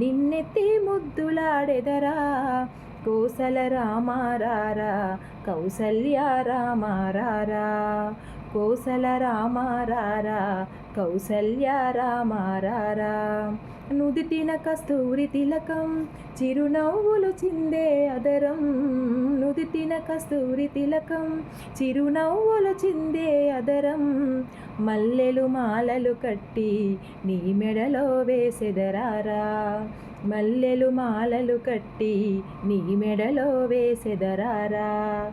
నిన్నెత్తి ముద్దులాడెదరా? కోసల రామారారా కౌసల్య రామారారా? కోసల రామారారా కౌసల్య రామారారా. నుదిటిన కస్తూరి తిలకం చిరునవ్వులు చిందే అదరం. నుదిటిన కస్తూరి తిలకం చిరునవ్వులు చిందే అదరం. మల్లెలు మాలలు కట్టి నీ మెడలో వేసెదరారా. మల్లెలు మాలలు కట్టి నీ మెడలో వేసెదరారా.